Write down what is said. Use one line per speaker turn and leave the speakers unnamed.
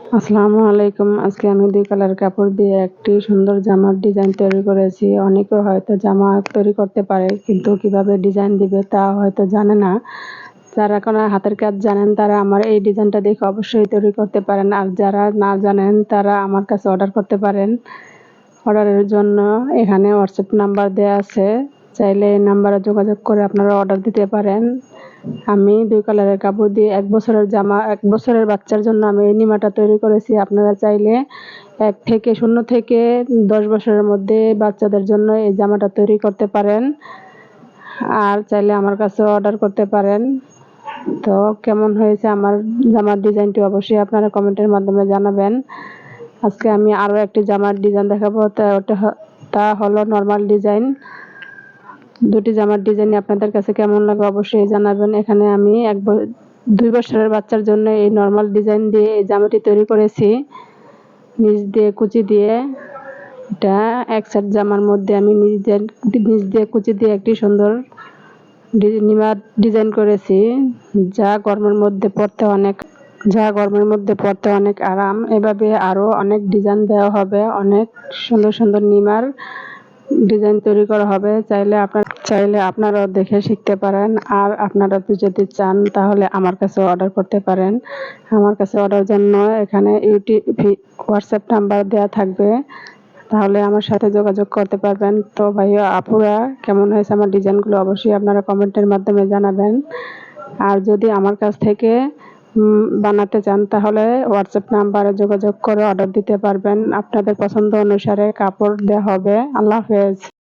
আসসালামু আলাইকুম। আজকে আমি দুই কালার কাপড় দিয়ে একটি সুন্দর জামার ডিজাইন তৈরি করেছি। অনেকে হয়তো জামা তৈরি করতে পারে, কিন্তু কীভাবে ডিজাইন দিবে তা হয়তো জানে না। যারা কোনো হাতের কাজ জানেন, তারা আমার এই ডিজাইনটা দেখে অবশ্যই তৈরি করতে পারেন। আর যারা না জানেন, তারা আমার কাছে অর্ডার করতে পারেন। অর্ডারের জন্য এখানে হোয়াটসঅ্যাপ নাম্বার দেওয়া আছে। চাইলে এই নাম্বারে যোগাযোগ করে আপনারা অর্ডার দিতে পারেন। আমি দুই কালারের কাপড় দিয়ে এক বছরের জামা, এক বছরের বাচ্চার জন্য আমি এই নিমাটা তৈরি করেছি। আপনারা চাইলে এক থেকে শূন্য থেকে দশ বছরের মধ্যে বাচ্চাদের জন্য এই জামাটা তৈরি করতে পারেন। আর চাইলে আমার কাছে অর্ডার করতে পারেন। তো কেমন হয়েছে আমার জামার ডিজাইনটি অবশ্যই আপনারা কমেন্টের মাধ্যমে জানাবেন। আজকে আমি আরও একটি জামার ডিজাইন দেখাবো। তা ওটা তা হলো নর্মাল ডিজাইন দুটি জামার ডিজাইন আপনাদের কাছে কেমন লাগে অবশ্যই জানাবেন। এখানে আমি এক দুই বছরের বাচ্চার জন্য এই নর্মাল ডিজাইন দিয়ে এই জামাটি তৈরি করেছি। নিচ দিয়ে কুচি দিয়ে এটা এক সেট জামার মধ্যে আমি নিজের নিচ দিয়ে কুচি দিয়ে একটি সুন্দর নিমার ডিজাইন করেছি। যা গরমের মধ্যে পরতে অনেক, যা গরমের মধ্যে পরতে অনেক আরাম। এভাবে আরও অনেক ডিজাইন দেওয়া হবে। অনেক সুন্দর সুন্দর নিমার ডিজাইন তৈরি করা হবে, চাইলে আপনার, চাইলে আপনারাও দেখে শিখতে পারেন। আর আপনারা যদি চান, তাহলে আমার কাছে অর্ডার করতে পারেন। আমার কাছে অর্ডার জন্য এখানে ইউটিউব হোয়াটসঅ্যাপ নাম্বার দেওয়া থাকবে। তাহলে আমার সাথে যোগাযোগ করতে পারবেন। তো ভাইয়া, আপুরা, কেমন হয়েছে আমার ডিজাইনগুলো? অবশ্যই আপনারা কমেন্টের মাধ্যমে জানাবেন। আর যদি আমার কাছ থেকে বানাতে চান, তাহলে হোয়াটসঅ্যাপ নাম্বারে যোগাযোগ করে অর্ডার দিতে পারবেন। আপনাদের পছন্দ অনুসারে কাপড় দেওয়া হবে। আল্লাহ হাফেজ।